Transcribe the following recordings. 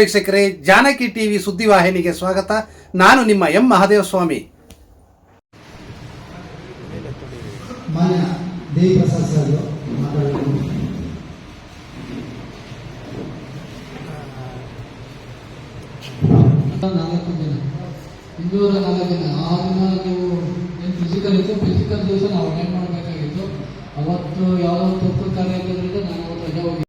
ವೀಕ್ಷಕರೇ ಜಾನಕಿ ಟಿವಿ ಸುದ್ದಿವಾಹಿನಿಗೆ ಸ್ವಾಗತ. ನಾನು ನಿಮ್ಮ ಎಂ ಮಹಾದೇವ ಸ್ವಾಮಿ ಮಾನ್ಯ ದೇವಿ ಪ್ರಸಾದ್ ಸರ್ ಮಾತಾಡೋದು ನಾಲ್ಕು ದಿನ. ಇನ್ನೂರ ನಾಲ್ಕು ದಿನ. ಆ ದಿನ ನೀವು ಏನು ಫಿಸಿಕಲ್ ಇತ್ತು? ಫಿಸಿಕಲ್ ದಿವಸ ನಾವು ಅಟೆಂಡ್ ಮಾಡಬೇಕಾಗಿತ್ತು. ಅವತ್ತು ಯಾವುದೋ ಒಂದು ತುರ್ತು ಕಾರ್ಯ ನಾನು ಅವತ್ತು ರಜೆ ಹೋಗಿ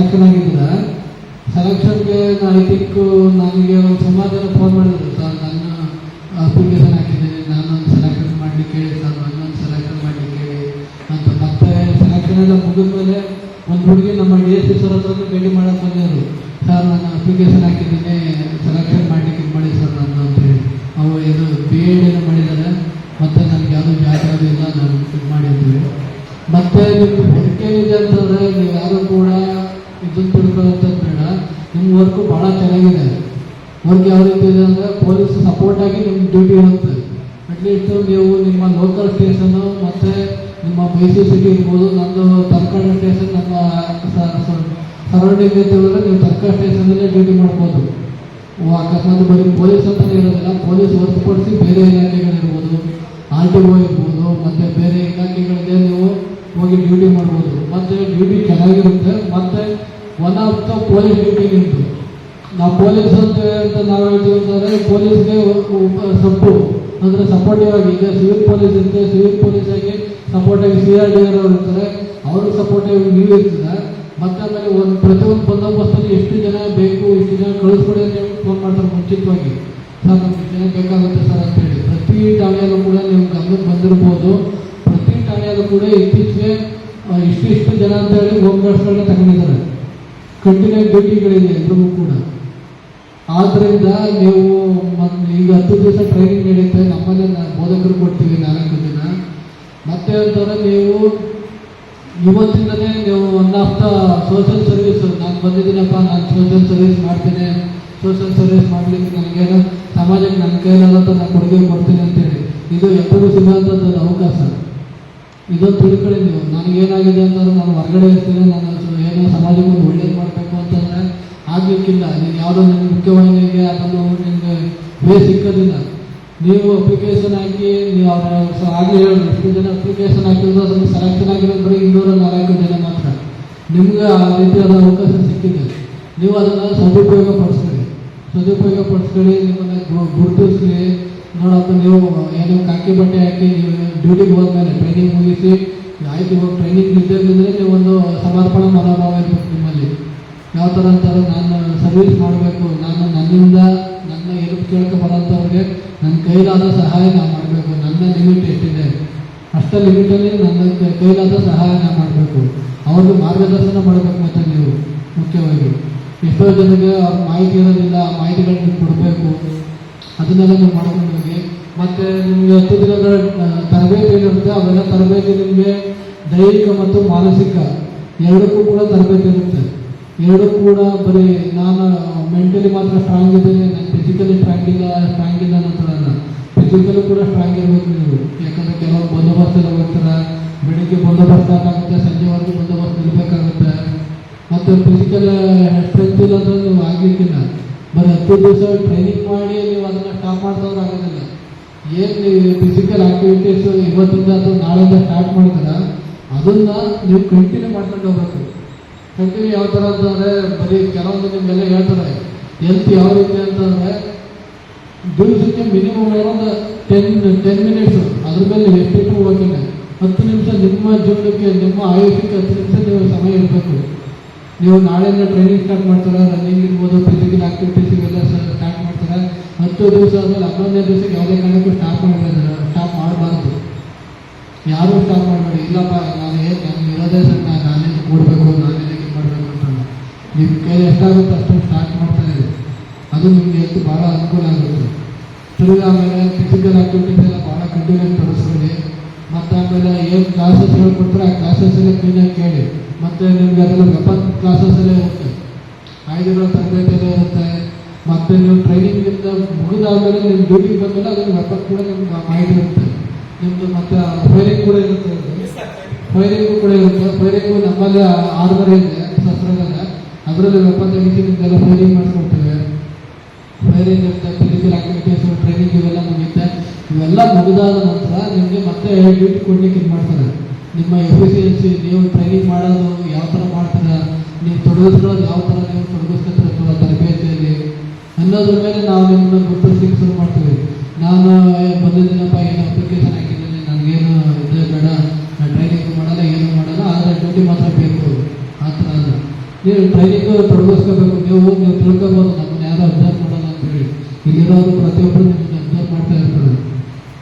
ಸೆಲೆಕ್ಷನ್ ಆಗಿದ್ದ ಸೆಲೆಕ್ಷನ್ಗೆ ಐ ತಿಂಕ್ ನನಗೆ ಒಂದು ಸುಮಾರು ಜನ ಫೋನ್ ಮಾಡಿದ್ರು. ಸರ್, ನನ್ನ ಅಪ್ಲಿಕೇಶನ್ ಹಾಕಿದ್ದೀನಿ ನಾನೊಂದು ಸೆಲೆಕ್ಷನ್ ಮಾಡಲಿಕ್ಕೆ ಹೇಳಿ ಸರ್, ನನ್ನೊಂದು ಸೆಲೆಕ್ಷನ್ ಮಾಡಲಿಕ್ಕೆ. ಹೇಳಿ ಅಂತ ಮತ್ತೆ ಸೆಲೆಕ್ಷನ್ ಎಲ್ಲ ಮುಗಿದ್ಮೇಲೆ ಒಂದು ಹುಡುಗಿ ನಮ್ಮ ಡಿ ಎಸ್ ಪಿ ಸರ್ ಹತ್ರ ಭೇಟಿ ಮಾಡೋಕ್ಕೆ ಬಂದಿದ್ರು ಸರ್ ನಾನು ಅಪ್ಲಿಕೇಶನ್ ಹಾಕಿದ್ದೀನಿ. ಸೆಲೆಕ್ಷನ್ ಮಾಡಲಿಕ್ಕೆ ಮಾಡಿ ಸರ್ ನಾನು ಅಂತೇಳಿ ಅವು ಇದು ಬಿ ಎಡ್ ಏನೋ ಮಾಡಿದ್ದಾರೆ. ಮತ್ತೆ ನನಗೆ ಯಾವುದೂ ಜಾಗ ಇಲ್ಲ, ನಾನು ಇದು ಮಾಡಿದ್ವಿ ಮತ್ತೆ ವರ್ಕು ಭಾಳ ಚೆನ್ನಾಗಿದೆ. ವರ್ಕ್ ಯಾವ ರೀತಿ ಇದೆ ಅಂದರೆ ಪೊಲೀಸ್ ಸಪೋರ್ಟ್ ಆಗಿ ನಿಮ್ಮ ಡ್ಯೂಟಿ ಇರುತ್ತೆ. ಅಟ್ಲೀಸ್ಟ್ ನೀವು ನಿಮ್ಮ ಲೋಕಲ್ ಸ್ಟೇಷನ್ನು ಮತ್ತು ನಿಮ್ಮ ಮೈಸೂರು ಸಿಟಿ ಇರ್ಬೋದು ನಂದು ತರ್ಕಾಡ ಸ್ಟೇಷನ್ ನಮ್ಮ ಸರೌಂಡಿಂಗ್ ಹೇಳಿದ್ರೆ ನೀವು ತರ್ಕಾಡ ಸ್ಟೇಷನಲ್ಲೇ ಡ್ಯೂಟಿ ಮಾಡ್ಬೋದು. ಓ, ಅಕಸ್ಮಾತ್ ಬರೀ ಪೊಲೀಸ್ ಅಂತ ಇರೋದಿಲ್ಲ ಪೊಲೀಸ್ ಹೊರತುಪಡಿಸಿ ಬೇರೆ ಇಲಾಖೆಗಳಿರ್ಬೋದು ಆರ್ ಟಿ ಒ ಇರ್ಬೋದು ಮತ್ತು ಬೇರೆ ಇಲಾಖೆಗಳಿಗೆ ನೀವು ಹೋಗಿ ಡ್ಯೂಟಿ ಮಾಡ್ಬೋದು. ಮತ್ತು ಡ್ಯೂಟಿ ಚೆನ್ನಾಗಿರುತ್ತೆ ಮತ್ತು one of the police duty ನಿಮ್ಮದು ನಾವು ಪೊಲೀಸ್ ಅಂತ ಅಂತ ನಾವು ಹೇಳ್ತೀವಿ ಅಂತಂದರೆ ಪೊಲೀಸ್ಗೆ ಸಪ್ಪು ಅಂದರೆ ಸಪೋರ್ಟಿವ್ ಆಗಿ, ಈಗ ಸಿವಿಲ್ ಪೊಲೀಸ್ ಇರುತ್ತೆ ಸಿವಿಲ್ ಪೊಲೀಸ್ ಆಗಿ ಸಪೋರ್ಟ್ ಆಗಿ ಸಿ ಆರ್ ಡಿ ಅವರು ಇರ್ತಾರೆ. ಅವ್ರಿಗೆ ಸಪೋರ್ಟಿವ್ ಆಗಿ ನೀವು ಇರ್ತದೆ ಮತ್ತೆ ಆಮೇಲೆ ಒಂದು ಪ್ರತಿಯೊಂದು ಬಂದೋಬಸ್ತಲ್ಲಿ ಎಷ್ಟು ಜನ ಬೇಕು, ಎಷ್ಟು ಜನ ಕಳಿಸ್ಕೊಡಿ ಅಂತ ಹೇಳಿ ಫೋನ್ ಮಾಡ್ತಾರೆ ಮುಂಚಿತವಾಗಿ. ಸರ್, ನಮ್ಗೆ ಜನ ಬೇಕಾಗುತ್ತೆ ಸರ್ ಅಂತೇಳಿ ಪ್ರತಿ ಠಾಣೆಯಲ್ಲೂ ಕೂಡ ನೀವು ಗಮನಕ್ಕೆ ಬಂದಿರ್ಬೋದು. ಪ್ರತಿ ಠಾಣೆಯಲ್ಲೂ ಕೂಡ ಇತ್ತೀಚೆಗೆ ಇಷ್ಟು ಇಷ್ಟು ಜನ ಅಂತ ಹೇಳಿ ಹೋಮ್ ಗಾರ್ಡ್ಸ್ಗಳನ್ನ ತಗೊಂಡಿದ್ದಾರೆ. ಕಂಟಿನ್ಯೂ ಡ್ಯೂಟಿಗಳಿದೆ ಎಲ್ಲರಿಗೂ ಕೂಡ. ಆದ್ದರಿಂದ ನೀವು ಈಗ ಹತ್ತು ದಿವಸ ಟ್ರೈನಿಂಗ್ ನಡೆಯುತ್ತೆ ನಮ್ಮಲ್ಲೇ ಬೋಧಕರು ಕೊಡ್ತೀವಿ ನಾಲ್ಕು ದಿನ ಮತ್ತೆ ಅಂತಂದ್ರೆ ನೀವು ಇವತ್ತಿಂದಲೇ ನೀವು one of the social service ನಾನು ಬಂದಿದ್ದೀನಪ್ಪ, ನಾನು ಸೋಷಿಯಲ್ ಸರ್ವಿಸ್ ಮಾಡ್ತೇನೆ. ಸೋಷಿಯಲ್ ಸರ್ವಿಸ್ ಮಾಡಲಿಕ್ಕೆ ನನಗೇನು ಸಮಾಜಕ್ಕೆ ನನ್ನ ಕೈಲಾದಂಥ ನಾನು ಕೊಡುಗೆ ಕೊಡ್ತೀನಿ ಅಂತೇಳಿ. ಇದು ಎಲ್ಲರೂ ಸಿಗುವಂಥದ್ದು ಅವಕಾಶ. ಇದೊಂದು ತಿಳ್ಕೊಳ್ಳಿ ನೀವು. ನನಗೇನಾಗಿದೆ ಅಂತಂದ್ರೆ ನಾನು ಹೊರಗಡೆ ಇರ್ತೀನಿ. ನಾನು ಏನೋ ಸಮಾಜಕ್ಕೆ ಒಳ್ಳೇದು ಮಾಡಬೇಕು ಅಂತಂದರೆ ಆಗಲಿಕ್ಕಿಲ್ಲ ನೀನು ಯಾವುದೋ ನಿನ್ನ ಮುಖ್ಯವಾಹಿನಿಗೆ ಅದನ್ನು ನಿಮಗೆ ವೇ ಸಿಕ್ಕೋದಿಲ್ಲ. ನೀವು ಅಪ್ಲಿಕೇಶನ್ ಹಾಕಿ, ನೀವು ಅವರ ಆಗಲೇ ಹೇಳಿ ಎಷ್ಟು ಜನ ಅಪ್ಲಿಕೇಶನ್ ಹಾಕಿದ್ರು, ಅದನ್ನು ಸೆಲೆಕ್ಷನ್ ಆಗಿರೋದು ಬರೀ ಇನ್ನೂರ ನಾಲ್ಕು ಜನ ಮಾತ್ರ. ನಿಮ್ಗೆ ಆ ರೀತಿಯಾದ ಅವಕಾಶ ಸಿಕ್ಕಿದೆ. ನೀವು ಅದನ್ನು ಸದುಪಯೋಗ ಪಡಿಸ್ಕೊಳ್ಳಿ ಸದುಪಯೋಗ ಪಡಿಸ್ಕೊಳ್ಳಿ ನಿಮ್ಮನ್ನು ಗುರುತಿಸ್ಲಿ ನೋಡಪ್ಪ, ನೀವು ಏನೋ ಕಾಕಿ ಬಟ್ಟೆ ಹಾಕಿ ನೀವು ಡ್ಯೂಟಿಗೆ ಹೋದ್ಮೇಲೆ ಟ್ರೈನಿಂಗ್ ಮುಗಿಸಿ, ಆಯ್ತು, ಇವಾಗ ಟ್ರೈನಿಂಗ್ ಇದ್ದಿದ್ರೆ ನೀವು ಒಂದು ಸಮರ್ಪಣಾ ಮನೋಭಾವ ಇರಬೇಕು ನಿಮ್ಮಲ್ಲಿ. ಯಾವ ಥರ ಅಂತಾರೆ ನಾನು ಸರ್ವಿಸ್ ಮಾಡಬೇಕು, ನಾನು ನನ್ನಿಂದ ನನ್ನ ಹೆಲ್ಪ್ ಕೇಳ್ಕೊ ಬರೋಂಥವ್ರಿಗೆ ನನ್ನ ಕೈಲಾದ ಸಹಾಯ ನಾನು ಮಾಡಬೇಕು. ನನ್ನ ಲಿಮಿಟ್ ಎಷ್ಟಿದೆ? ಅಷ್ಟೇ ಲಿಮಿಟಲ್ಲಿ ನನ್ನ ಕೈಲಾದ ಸಹಾಯ ನಾನು ಮಾಡಬೇಕು. ಅವ್ರಿಗೆ ಮಾರ್ಗದರ್ಶನ ಮಾಡಬೇಕು ಮತ್ತು ನೀವು, ಮುಖ್ಯವಾಗಿ. ಎಷ್ಟೋ ಜನರಿಗೆ ಅವ್ರ ಮಾಹಿತಿ ಇರೋದಿಲ್ಲ, ಆ ಮಾಹಿತಿಗಳನ್ನ ಕೊಡಬೇಕು. ಅದನ್ನೆಲ್ಲ ನೀವು ಮಾಡ್ಕೊಂಡು ಹೋಗಿ. ಮತ್ತು ನಿಮಗೆ ಹತ್ತು ದಿನಗಳ ತರಬೇತಿ ಏನಿರುತ್ತೆ, ಅವೆಲ್ಲ ತರಬೇತಿ ನಿಮಗೆ ದೈಹಿಕ ಮತ್ತು ಮಾನಸಿಕ, ಎರಡಕ್ಕೂ ಕೂಡ ತರಬೇತಿ ಇರುತ್ತೆ. ಎರಡೂ ಕೂಡ ಬರೀ ನಾನು ಮೆಂಟಲಿ ಮಾತ್ರ ಸ್ಟ್ರಾಂಗ್ ಇದ್ದೀನಿ, ನಾನು ಫಿಸಿಕಲಿ ಸ್ಟ್ರಾಂಗ್ ಇಲ್ಲ ಸ್ಟ್ರಾಂಗ್ ಇಲ್ಲ ಅನ್ನೋ ಥರ ಅಲ್ಲ. ಫಿಸಿಕಲಿ ಕೂಡ ಸ್ಟ್ರಾಂಗ್ ಇರಬೇಕು ನೀವು. ಯಾಕಂದ್ರೆ ಕೆಲವರು ಬಂದೋಬಸ್ತ್ ಎಲ್ಲ ಹೋಗ್ತಾರೆ, ಬೆಳಿಗ್ಗೆ ಬಂದೋಬಸ್ತ್ ಆಗುತ್ತೆ ಸಂಜೆವರೆಗೂ ಬಂದೋಬಸ್ತ್ ಇರಬೇಕಾಗುತ್ತೆ. ಮತ್ತು ಫಿಸಿಕಲ್ ಸ್ಟ್ರೆಂತ್ ಇಲ್ಲ ಅಂದ್ರೆ ನೀವು ಆಗಿರ್ತಿಲ್ಲ ಬರೀ ಹತ್ತು ದಿವಸ ಟ್ರೈನಿಂಗ್ ಮಾಡಿ ನೀವು ಅದನ್ನು ಸ್ಟಾಪ್ ಮಾಡ್ದವ್ರು ಆಗೋದಿಲ್ಲ. ಏನು ನೀವು ಫಿಸಿಕಲ್ ಆಕ್ಟಿವಿಟೀಸ್ ಇವತ್ತಿಂದ ಅಥವಾ ನಾಳೆಯಿಂದ ಸ್ಟಾರ್ಟ್ ಮಾಡ್ತೀರ, ಅದನ್ನು ನೀವು ಕಂಟಿನ್ಯೂ ಮಾಡ್ಕೊಂಡು ಹೋಗ್ಬೇಕು. ಕಂಟಿನ್ಯೂ ಯಾವ ಥರ ಅಂತಂದರೆ ಬರೀ ಕೆಲವೊಂದು ನಿಮಗೆಲ್ಲ ಹೇಳ್ತಾರೆ. ಹೆಲ್ತ್ ಯಾವ ರೀತಿ ಅಂತಂದರೆ ದಿವಸಕ್ಕೆ ಮಿನಿಮಮ್ ಒಂದು ಟೆನ್ ಟೆನ್ ಮಿನಿಟ್ಸ್ ಅದ್ರ ಮೇಲೆ ಎಷ್ಟು ಹೋಗಿಲ್ಲ ಹತ್ತು ನಿಮಿಷ ನಿಮ್ಮ ಜೀವನಕ್ಕೆ, ನಿಮ್ಮ ಆಯುಷ್ಯಕ್ಕೆ ಹತ್ತು ನಿಮಿಷ ನೀವು ಸಮಯ ಇರಬೇಕು. ನೀವು ನಾಳೆಯಿಂದ ಟ್ರೈನಿಂಗ್ ಸ್ಟಾರ್ಟ್ ಮಾಡ್ತಾರೆ ರನ್ನಿಂಗ್ ಇರ್ಬೋದು ಫಿಸಿಕಲ್ ಆಕ್ಟಿವಿಟೀಸ್ ಇವೆಲ್ಲ ಸ್ಟಾರ್ಟ್ ಮಾಡ್ತಾರೆ. ಹತ್ತು ದಿವಸ ಆದಮೇಲೆ ಹನ್ನೊಂದನೇ ದಿವಸಕ್ಕೆ ಯಾವುದೇ ಕಾರಣಕ್ಕೂ ಸ್ಟಾಪ್ ಮಾಡಿದ್ರೆ ಸ್ಟಾಪ್ ಮಾಡಬಾರ್ದು. ಯಾರೂ ಸ್ಟಾಪ್ ಮಾಡಬೇಡಿ. ಇಲ್ಲಪ್ಪ, ನಾನು ಏನು ನಾನು ಇರೋದೇ ಸರ್ ನಾನು ನಾನೇ ಕೂಡಬೇಕು ನಾನೇ ಇದು ಮಾಡಬೇಕು ಅಂತ ನಿಮ್ಮ ಕೈ ಎಷ್ಟಾಗುತ್ತೆ ಅಷ್ಟು ಸ್ಟಾರ್ಟ್ ಮಾಡ್ತಾ ಇದೆ ಅದು ನಿಮಗೆ ಎಷ್ಟು ಭಾಳ ಅನುಕೂಲ ಆಗುತ್ತೆ. ತಿರುಗಿ ಆಮೇಲೆ ಫಿಸಿಕಲ್ ಆಕ್ಟಿವಿಟೀಸ್ ಎಲ್ಲ ಭಾಳ ಕಂಟಿನ್ಯೂ ತರಿಸ್ಕೊಳ್ಳಿ. ಮತ್ತು ಆಮೇಲೆ ಏನು ಕ್ಲಾಸಸ್ ಹೇಳ್ಕೊಟ್ರೆ ಆ ಕ್ಲಾಸಸ್ ಎಲ್ಲ ಕ್ಲೀನಾಗಿ ಕೇಳಿ. ಮತ್ತು ನಿಮ್ಗೆ ಅದೆಲ್ಲ ವೆಪನ್ ಕ್ಲಾಸಸ್ ಎಲ್ಲ ಇರುತ್ತೆ. ಆಯುಧಗಳ ತರಬೇತಿ ಎಲ್ಲ ಇರುತ್ತೆ. ಮತ್ತು ನೀವು ಟ್ರೈನಿಂಗ್ ಮುಗಿದಾದಮೇಲೆ ನಿಮ್ಮ ಡ್ಯೂಟಿಗೆ ಬಂದಮೇಲೆ ಅದನ್ನು ವೆಪನ್ ಕೂಡ ನಿಮ್ಗೆ ಮಾಹಿತಿ ಇರುತ್ತೆ. ನಿಮ್ಮದು ಮತ್ತೆ ಫೈರಿಂಗ್ ಕೂಡ ಇರುತ್ತೆ. ಫೈರಿಂಗು ಕೂಡ ಇರುತ್ತೆ. ಫೈರಿಂಗು ನಮ್ಮಲ್ಲಿ ಆರ್ಮರ್ ಇದೆ. ಅದರಲ್ಲಿ ಒಪ್ಪಂದ ನಿಮ್ಗೆಲ್ಲ ಫೈರಿಂಗ್ ಮಾಡಿಸ್ಕೊಡ್ತೇವೆ. ಫೈರಿಂಗ್ ಅಂತ ಫಿಸಿಕಲ್ ಆಕ್ಟಿವಿಟೀಸ್ ಟ್ರೈನಿಂಗ್ ಇವೆಲ್ಲ ಮುಗಿಯುತ್ತೆ. ಇವೆಲ್ಲ ಮುಗಿದಾದ ನಂತರ ನಿಮಗೆ ಮತ್ತೆ ಡ್ಯೂಟಿ ಕೊಡ್ಲಿಕ್ಕೆ ಇದು ಮಾಡ್ತಾರೆ. ನಿಮ್ಮ ಎಫಿಷಿಯನ್ಸಿ ನೀವು ಟ್ರೈನಿಂಗ್ ಮಾಡೋದು ಯಾವ ಥರ ಮಾಡ್ತಾರೆ? ನೀವು ತೊಡಗಿಸ್ಕೊಳ್ಳೋದು ಯಾವ ಥರ ನೀವು ತೊಡಗಿಸ್ಕೊತಾರೆ ತರಬೇತಿಯಲ್ಲಿ? ಅನ್ನೋದ್ರ ಮೇಲೆ ನಾವು ನಿಮ್ಮನ್ನು ಗುರುತಿಸ್ಲಿಕ್ಕೆ ಶುರು ಮಾಡ್ತೀವಿ. ನಾನು ಬಂದಿದ್ದೀನಪ್ಪ ಏನು ಅಪ್ಲಿಕೇಶನ್ ಹಾಕಿದ್ದೀನಿ. ನನಗೇನು ಇದೇ ಬೇಡ ನಾನು ಟ್ರೈನಿಂಗ್ ಮಾಡಲ್ಲ ಏನು ಮಾಡಲ್ಲ ಆದರೆ ಡ್ಯೂಟಿ ಮಾತ್ರ ಬೇಕು ಆ ಥರ ಅಲ್ಲ ನೀವು ಟ್ರೈನಿಂಗ್ ತೊಡಗಿಸ್ಕೋಬೇಕು. ನೀವು ನೀವು ತಿಳ್ಕೊಬೋದು, ನಮ್ಮನ್ನು ಯಾರು ಅಬ್ಸರ್ವ್ ಮಾಡಲ್ಲ ಅಂತ ಹೇಳಿ. ಇಲ್ಲಿರೋರು ಪ್ರತಿಯೊಬ್ಬರು ನಿಮ್ಮನ್ನು ಅಬ್ಸರ್ವ್ ಮಾಡ್ತಾ ಇರ್ತಾರೆ.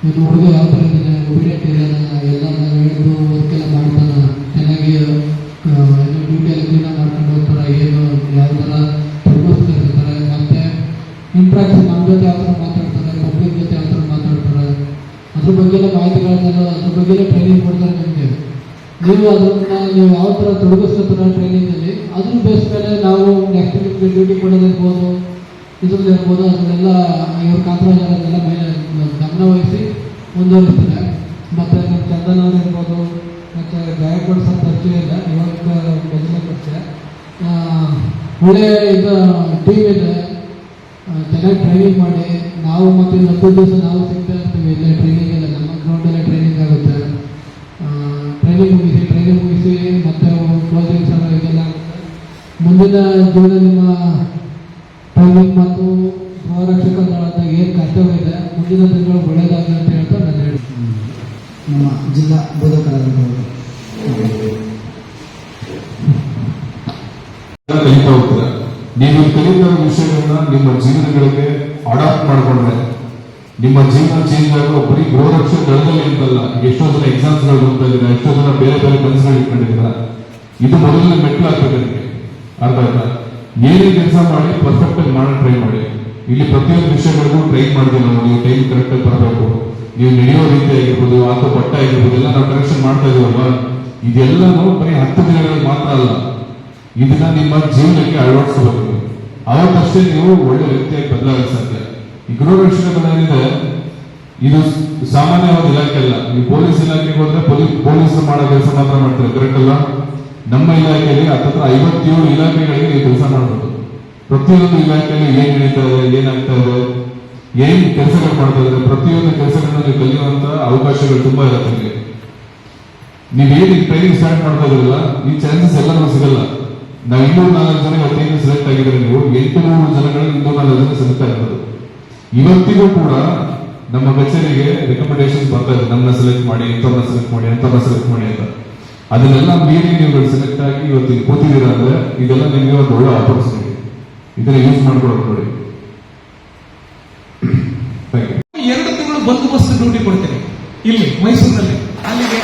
ನೀನು ಹುಡುಗ ಯಾವ ಥರ ಇದ್ದಾನೆ ಒಬಿಡಿಯಂಟ್ ಇದ್ದಾನ ಎಲ್ಲ ಹೇಳಿದ್ರು ವರ್ಕೆಲ್ಲ ಮಾಡ್ತಾನ, ಚೆನ್ನಾಗಿ ಏನು ಡ್ಯೂಟಿ ಎಲ್ಲ ಕ್ಲೀನಾಗಿ ಮಾಡ್ಕೊಂಡು ಹೋಗ್ತಾರೆ, ಏನು, ಯಾವ ಥರ ತೊಡಗಿಸ್ತಿರ್ತಾರೆ ಮತ್ತೆ ಇಂಟ್ರಾಕ್ಷನ್ ನಮ್ಮ ಜೊತೆ ಯಾವ ಥರ ಮಾತಾಡ್ತಾರೆ ಪಬ್ಲಿಕ್ ಜೊತೆ ಯಾವ ಥರ ಮಾತಾಡ್ತಾರೆ, ಅದ್ರ ಬಗ್ಗೆ ಎಲ್ಲ ಮಾಹಿತಿಗಳನ್ನೆಲ್ಲ, ಅದ್ರ ಬಗ್ಗೆ ಟ್ರೈನಿಂಗ್ ಕೊಡ್ತಾರೆ ನಿಮಗೆ. ನೀವು ಅದನ್ನು, ನೀವು ಯಾವ ಥರ ತೊಡಗಿಸ್ಕೊತಾರೆ ಟ್ರೈನಿಂಗಲ್ಲಿ ಅದ್ರ ಬೇಸ್ ಮೇಲೆ ನಾವು ನೆಕ್ಸ್ಟ್ ಡ್ಯೂಟಿ ಕೊಡೋದಿರ್ಬೋದು, ಇದ್ರದ್ದು ಇರ್ಬೋದು, ಅದನ್ನೆಲ್ಲ ಇವ್ರ ಕಾಂತರಾಜರೆಲ್ಲ ಮೇಲೆ ಗಮನ ವಹಿಸಿ ಮುಂದುವರಿಸ್ತಾರೆ. ಮತ್ತು ನಮ್ಮ ಚಂದನ್ ಅವ್ರು ಮತ್ತು ಗಾಯಕವಾಡ ಸಹ ಪರಿಚಯ ಇಲ್ಲ, ಇವಾಗ ಬೆಂಗಳೂರು ಪರಿಚಯ ಒಳ್ಳೆಯ ಒಳ್ಳೆ ಇದು ಟೀಮ್ ಇದೆ. ಚೆನ್ನಾಗಿ ಟ್ರೈನಿಂಗ್ ಮಾಡಿ, ನಾವು ಮತ್ತು ಹತ್ತು ದಿವಸ ನಾವು ಸಿಗ್ತಾ ಇರ್ತೀವಿ, ಇಲ್ಲೇ ಟ್ರೈನಿಂಗ್ ಎಲ್ಲ ನಮ್ಮ ಗ್ರೌಂಡಲ್ಲೇ ಟ್ರೈನಿಂಗ್ ಆಗುತ್ತೆ. ಟ್ರೈನಿಂಗ್ ಮುಂದಿನ ಜೀವನ ನಿಮ್ಮ ಟೈಮಿಂಗ್ ಮತ್ತು ಗೃಹರಕ್ಷಕ ದಳದ ಏನು ಕರ್ತವ್ಯ ಇದೆ ಮುಂದಿನ ದಿನಗಳು ಒಳ್ಳೆಯದಾಗಲಿ ಅಂತ ಹೇಳ್ತಾ ನಾನು ಹೇಳ್ತೀನಿ. ನಮ್ಮ ಜಿಲ್ಲಾ ಬೋಧಕರಾದಂಥವರು ಕಲಿತಾ ಹೋಗ್ತೀರ? ನೀವು ಕಲಿತಾ ಇರೋ ವಿಷಯಗಳನ್ನ ನಿಮ್ಮ ಜೀವನಗಳಿಗೆ ಅಡಾಪ್ಟ್ ಮಾಡ್ಕೊಂಡ್ರೆ ನಿಮ್ಮ ಜೀವನ ಚೇಂಜ್ ಆಗೋ ಬರೀ ಗೃಹರಕ್ಷಕ ದಳದಲ್ಲಿ ಅಂತಲ್ಲ ಎಷ್ಟೋ ಜನ ಎಕ್ಸಾಮ್ಸ್ ಬರ್ತಾ ಇದ್ದೀರಾ ಎಷ್ಟೋ ಜನ ಬೇರೆ ಬೇರೆ ಕೆಲಸಗಳು ಇಟ್ಕೊಂಡಿದ್ದೀರಾ? ಇದು ಮೊದಲನೇ ಮೆಟ್ಲು ಆಗ್ತದೆ ನಿಮಗೆ ಅರ್ಥ ಆಯ್ತಾ ಏನೇ ಕೆಲಸ ಮಾಡಿ ಪರ್ಫೆಕ್ಟ್ ಆಗಿ ಮಾಡೋ ಟ್ರೈ ಮಾಡಿ. ಇಲ್ಲಿ ಪ್ರತಿಯೊಂದು ವಿಷಯಗಳಿಗೂ ಟ್ರೈ ಮಾಡಿದ್ವಿ ನಾವು. ನೀವು ಟೈಮ್ ಕರೆಕ್ಟ್ ಆಗಿ ಬರಬೇಕು. ನೀವು ನಡೆಯೋ ರೀತಿ ಆಗಿರ್ಬೋದು, ಅಥವಾ ಪಟ್ಟ ಆಗಿರ್ಬೋದು, ಎಲ್ಲ ನಾವು ಕರೆಕ್ಷನ್ ಮಾಡ್ತಾ ಇದೀವಲ್ವಾ? ಇದೆಲ್ಲನೂ ಬರೀ ಹತ್ತು ದಿನಗಳಿಗೆ ಮಾತ್ರ ಅಲ್ಲ. ಇದನ್ನ ನಿಮ್ಮ ಜೀವನಕ್ಕೆ ಅಳವಡಿಸಬೇಕು. ಅವತ್ತಷ್ಟೇ ನೀವು ಒಳ್ಳೆ ವ್ಯಕ್ತಿಯಾಗಿ ಬದಲಾಗಕ್ಕೆ ಸಾಧ್ಯ. ಈ ಗೃಹ ರಕ್ಷಣೆ ಬಂದಾಗಿದೆ ಇದು ಸಾಮಾನ್ಯವಾದ ಇಲಾಖೆ ಅಲ್ಲ. ನೀವು ಪೊಲೀಸ್ ಇಲಾಖೆಗೆ ಹೋದ್ರೆ ಪೊಲೀಸ್ ಪೊಲೀಸರು ಮಾಡೋ ಕೆಲಸ ಮಾತ್ರ ಮಾಡ್ತಾರೆ? ಕರೆಕ್ಟ್ ಅಲ್ಲ ನಮ್ಮ ಇಲಾಖೆಯಲ್ಲಿ ಹತ್ತತ್ರ ಐವತ್ತೇಳು ಇಲಾಖೆಗಳಿಗೆ ನೀವು ಕೆಲಸ ಮಾಡಬಹುದು ಪ್ರತಿಯೊಂದು ಇಲಾಖೆಯಲ್ಲಿ ಏನ್ ನಡೀತಾ ಇದೆ, ಏನಾಗ್ತಾ ಇದೆ, ಏನ್ ಕೆಲಸಗಳು ಮಾಡ್ತಾ ಇದ್ದಾರೆ ಪ್ರತಿಯೊಂದು ಕೆಲಸಗಳನ್ನ ನೀವು ಕಲಿಯುವಂತ ಅವಕಾಶಗಳು ತುಂಬಾ ಇರುತ್ತೆ ನಿಮಗೆ. ನೀವೇನು ಟ್ರೈನಿಂಗ್ ಸ್ಟಾರ್ಟ್ ಮಾಡ್ತಾ ಇದ್ರಲ್ಲ ಈ ಚಾನ್ಸಸ್ ಎಲ್ಲರಿಗೂ ಸಿಗಲ್ಲ. ನಾವು ಇನ್ನೂರ ನಾಲ್ಕು ಜನ ಟ್ರೈನಿಂಗ್ ಸೆಲೆಕ್ಟ್ ಆಗಿದ್ರೆ ನೀವು. ಎಂಟು ನೂರು ಜನಗಳು ಇನ್ನೂರ ನಾಲ್ಕು ಜನ ಸೆಲೆಕ್ಟ್ ಆಗ್ತದೆ ಇವತ್ತಿಗೂ ಕೂಡ ನಮ್ಮ ಕಚೇರಿಗೆ ರೆಕಮೆಂಡೇಶನ್ ಬರ್ತಾ ಇದೆ. ನಮ್ಮನ್ನ ಸೆಲೆಕ್ಟ್ ಮಾಡಿ, ಇಂಥವ್ರನ್ನ ಸೆಲೆಕ್ಟ್ ಮಾಡಿ ಅಂಥವ್ರನ್ನ ಸೆಲೆಕ್ಟ್ ಮಾಡಿ ಅಂತ. ಅದನ್ನೆಲ್ಲ ಮೀರಿ ನೀವು ಸೆಲೆಕ್ಟ್ ಆಗಿ ಇವತ್ತು ಕೂತಿದ್ದೀರಾ ಅಂದ್ರೆ ಇದೆಲ್ಲ ನಿಮಗೆ ಒಂದು ಒಳ್ಳೆ ಆಪರ್ಚುನಿಟಿ ಇದನ್ನ ಯೂಸ್ ಮಾಡ್ಕೊಳಕ್ ನೋಡಿ. ಎರಡು ತಿಂಗಳು ಬಂದೋಬಸ್ತ್ ಡ್ಯೂಟಿ ಕೊಡ್ತೇನೆ. ಇಲ್ಲಿ, ಮೈಸೂರಿನಲ್ಲಿ. ಅಲ್ಲಿಗೆ.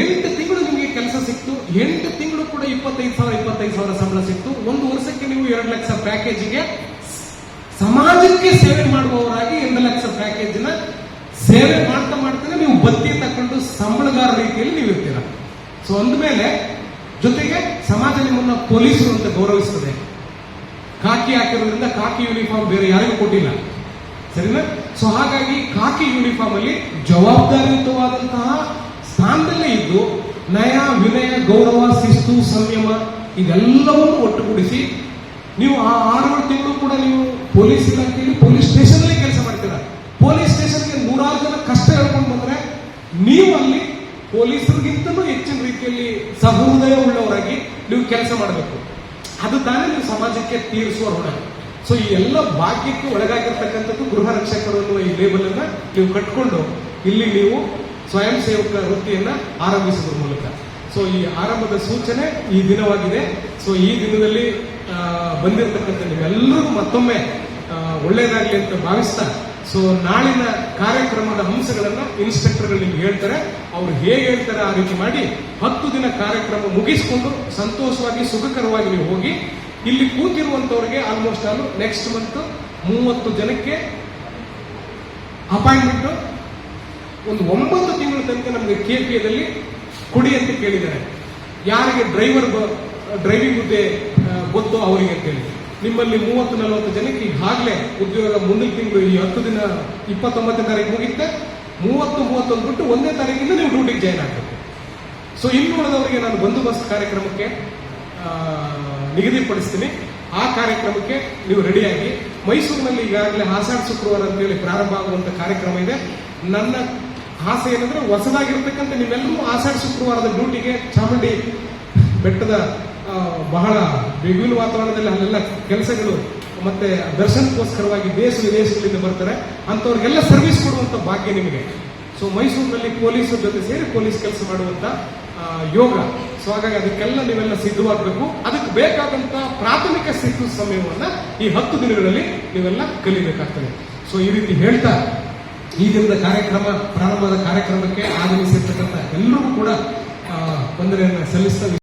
ಎಂಟು ತಿಂಗಳು ನಿಮಗೆ ಕೆಲಸ ಸಿಕ್ತು. ಎಂಟು ತಿಂಗಳು ಕೂಡ ಇಪ್ಪತ್ತೈದು ಸಾವಿರ ಇಪ್ಪತ್ತೈದು ಸಾವಿರ ಸಂಬಳ ಸಿಕ್ತು. ಒಂದು ವರ್ಷಕ್ಕೆ ನೀವು ಎರಡು ಲಕ್ಷ ಪ್ಯಾಕೇಜಿಗೆ ಸಮಾಜಕ್ಕೆ ಸೇವೆ ಮಾಡುವವರಾಗಿ ಎರಡು ಲಕ್ಷ ಪ್ಯಾಕೇಜಿನ ಸೇವೆ ಮಾಡ್ತಾ ಮಾಡ್ತಾನೆ ನೀವು ಬತ್ತಿ ತಕೊಂಡು ಸಂಬಳಗಾರ ರೀತಿಯಲ್ಲಿ ನೀವು ಇರ್ತೀರ. ಸೊ ಅಂದಮೇಲೆ ಜೊತೆಗೆ ಸಮಾಜ ನಿಮ್ಮನ್ನ ಪೊಲೀಸರು ಅಂತ ಗೌರವಿಸ್ತದೆ. ಕಾಕಿ ಹಾಕಿರೋದ್ರಿಂದ ಕಾಕಿ ಯೂನಿಫಾರ್ಮ್ ಬೇರೆ ಯಾರಿಗೂ ಕೊಟ್ಟಿಲ್ಲ. ಸರಿನಾ? ಸೊ ಹಾಗಾಗಿ ಕಾಕಿ ಯೂನಿಫಾರ್ಮ್ ಅಲ್ಲಿ ಜವಾಬ್ದಾರಿಯುತವಾದಂತಹ ಸ್ಥಾನದಲ್ಲೇ ಇದ್ದು ನಯ, ವಿನಯ, ಗೌರವ, ಶಿಸ್ತು, ಸಂಯಮ ಇದೆಲ್ಲವನ್ನು ಒಟ್ಟುಗೂಡಿಸಿ ನೀವು ಆ ಆರು ತಿಂಗಳು ಕೂಡ ನೀವು ಪೊಲೀಸ್ ಇಲಾಖೆಯಲ್ಲಿ ಪೊಲೀಸ್ ಸ್ಟೇಷನ್ ಅಲ್ಲಿ ಕೆಲಸ ಮಾಡ್ತೀರಾ ಪೊಲೀಸ್ ಸ್ಟೇಷನ್ಗೆ ನೂರಾರು ಜನ ಕಷ್ಟ ಹೇಳ್ಕೊಂಡು ಬಂದ್ರೆ ನೀವು ಅಲ್ಲಿ ಪೊಲೀಸರಿಗಿಂತಲೂ ಹೆಚ್ಚಿನ ರೀತಿಯಲ್ಲಿ ಸಹೃದಯ ಉಳ್ಳವರಾಗಿ ನೀವು ಕೆಲಸ ಮಾಡಬೇಕು. ಅದು ತಾನೇ ನೀವು ಸಮಾಜಕ್ಕೆ ತೀರಿಸುವ ಋಣ ಸೊ ಈ ಎಲ್ಲ ಭಾಗ್ಯಕ್ಕೆ ಒಳಗಾಗಿರ್ತಕ್ಕಂಥದ್ದು ಗೃಹ ರಕ್ಷಕರು ಅನ್ನುವ ಈ ಲೇಬಲ್ ಅನ್ನ ನೀವು ಕಟ್ಕೊಂಡು ಇಲ್ಲಿ ನೀವು ಸ್ವಯಂ ಸೇವಕ ವೃತ್ತಿಯನ್ನ ಆರಂಭಿಸುವುದರ ಮೂಲಕ. ಸೊ ಈ ಆರಂಭದ ಸೂಚನೆ ಈ ದಿನವಾಗಿದೆ. ಸೊ ಈ ದಿನದಲ್ಲಿ ಬಂದಿರತಕ್ಕಂಥ ನೀವೆಲ್ಲರಿಗೂ ಮತ್ತೊಮ್ಮೆ ಒಳ್ಳೆಯದಾಗಲಿ ಅಂತ ಭಾವಿಸ್ತಾ ಸೊ ನಾಳಿನ ಕಾರ್ಯಕ್ರಮದ ಅಂಶಗಳನ್ನ ಇನ್ಸ್ಪೆಕ್ಟರ್ಗಳು ನಿಮ್ಗೆ ಹೇಳ್ತಾರೆ. ಅವ್ರು ಹೇಗೆ ಹೇಳ್ತಾರೆ ಆ ರೀತಿ ಮಾಡಿ ಹತ್ತು ದಿನ ಕಾರ್ಯಕ್ರಮ ಮುಗಿಸಿಕೊಂಡು ಸಂತೋಷವಾಗಿ, ಸುಖಕರವಾಗಿ ನೀವು ಹೋಗಿ, ಇಲ್ಲಿ ಕೂತಿರುವಂತವ್ರಿಗೆ ಆಲ್ಮೋಸ್ಟ್ ಆಲ್ ನೆಕ್ಸ್ಟ್ ಮಂತ್ ಮೂವತ್ತು ಜನಕ್ಕೆ ಅಪಾಯಿಂಟ್ಮೆಂಟ್ ಒಂದು ಒಂಬತ್ತು ತಿಂಗಳ ತನಕ ನಮಗೆ ಕೆ ಪಿ ಎದಲ್ಲಿ ಕೊಡಿ ಅಂತ ಕೇಳಿದ್ದಾರೆ. ಯಾರಿಗೆ ಡ್ರೈವರ್ ಡ್ರೈವಿಂಗ್ ಹುದ್ದೆ ಗೊತ್ತೋ ಅವರಿಗೆ ಅಂತೇಳಿ ನಿಮ್ಮಲ್ಲಿ ಮೂವತ್ತು, ನಲವತ್ತು ಜನಕ್ಕೆ ಈಗಾಗಲೇ ಉದ್ಯೋಗ ಮುಂದಿನ ತಿಂಗಳು ಈ ಹತ್ತು ದಿನ, ಇಪ್ಪತ್ತೊಂಬತ್ತನೇ ತಾರೀಕು ಮುಗಿತ್ತೆ ಮೂವತ್ತು, ಮೂವತ್ತೊಂದು ಬಿಟ್ಟು ಒಂದನೇ ತಾರೀಕಿಂದ ನೀವು ಡ್ಯೂಟಿಗೆ ಜಾಯ್ನ್ ಆಗಬೇಕು. ಸೊ ಇನ್ನು ಉಳಿದವರಿಗೆ ನಾನು ಬಂದೋಬಸ್ತ್ ಕಾರ್ಯಕ್ರಮಕ್ಕೆ ನಿಗದಿಪಡಿಸ್ತೀನಿ. ಆ ಕಾರ್ಯಕ್ರಮಕ್ಕೆ ನೀವು ರೆಡಿಯಾಗಿ. ಮೈಸೂರಿನಲ್ಲಿ ಈಗಾಗಲೇ ಹಾಸಾಡ್ ಶುಕ್ರವಾರ ಅಂತೇಳಿ ಪ್ರಾರಂಭ ಆಗುವಂತ ಕಾರ್ಯಕ್ರಮ ಇದೆ. ನನ್ನ ಆಸೆ ಏನಂದ್ರೆ ಹೊಸದಾಗಿರ್ತಕ್ಕಂಥ ನಿಮ್ಮೆಲ್ಲರೂ ಆಷಾಢ ಶುಕ್ರವಾರದ ಡ್ಯೂಟಿಗೆ ಚಾಮುಂಡಿ ಬೆಟ್ಟದ ಬಹಳ ಬಿಗುವಿನ ವಾತಾವರಣದಲ್ಲಿ ಅಲ್ಲೆಲ್ಲ ಕೆಲಸಗಳು ಮತ್ತೆ ದರ್ಶನಕ್ಕೋಸ್ಕರವಾಗಿ ದೇಶ ವಿದೇಶಗಳಿಂದ ಬರ್ತಾರೆ. ಅಂಥವ್ರಿಗೆಲ್ಲ ಸರ್ವಿಸ್ ಕೊಡುವಂತ ಭಾಗ್ಯ ನಿಮಗೆ. ಸೊ ಮೈಸೂರಿನಲ್ಲಿ ಪೊಲೀಸರ ಜೊತೆ ಸೇರಿ ಪೊಲೀಸ್ ಕೆಲಸ ಮಾಡುವಂತ ಯೋಗ. ಸೊ ಹಾಗಾಗಿ ಅದಕ್ಕೆಲ್ಲ ನೀವೆಲ್ಲ ಸಿದ್ಧವಾಗಬೇಕು. ಅದಕ್ಕೆ ಬೇಕಾದಂತ ಪ್ರಾಥಮಿಕ ಸಿದ್ಧ ಸಮಯವನ್ನ ಈ ಹತ್ತು ದಿನಗಳಲ್ಲಿ ನೀವೆಲ್ಲ ಕಲಿಬೇಕಾಗ್ತದೆ. ಸೊ ಈ ರೀತಿ ಹೇಳ್ತಾ ಈ ದಿನದ ಕಾರ್ಯಕ್ರಮ ಪ್ರಾರಂಭದ ಕಾರ್ಯಕ್ರಮಕ್ಕೆ ಆಗಮಿಸಿರ್ತಕ್ಕಂಥ ಎಲ್ಲರೂ ಕೂಡ ಆ, ವಂದನೆಯನ್ನ ಸಲ್ಲಿಸ್ತಾ